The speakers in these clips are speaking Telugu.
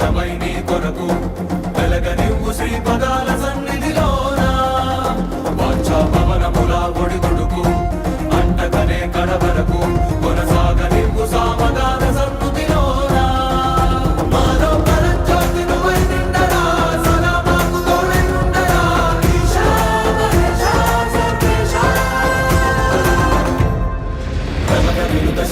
అంకితమై నీ కొరకు వెలగనివ్వు శ్రీ పదాల సన్నిధిలోన? వాంఛా పవనముల ఒడిదుడుకు అంటకనే కడవరకు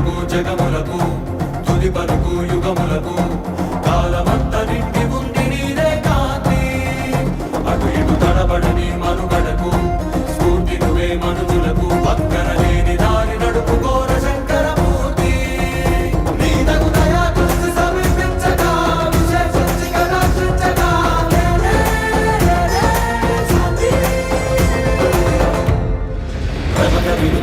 తొలి జగములకు తుది పలుకు యుగములకు కాలమంత నిండి ఉంది నీదే కాంతి అటు ఇటు తడబడని మనుగడ